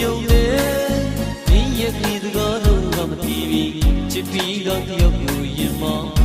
ယုံနေမင်းရဲ့ဒီသကောလုံးတော့မပြီးပြီချစ်ပြီးတော့တယောက်ကိုရင်မော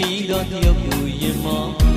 ပြီးတော့တယောက်ကိုရင်မော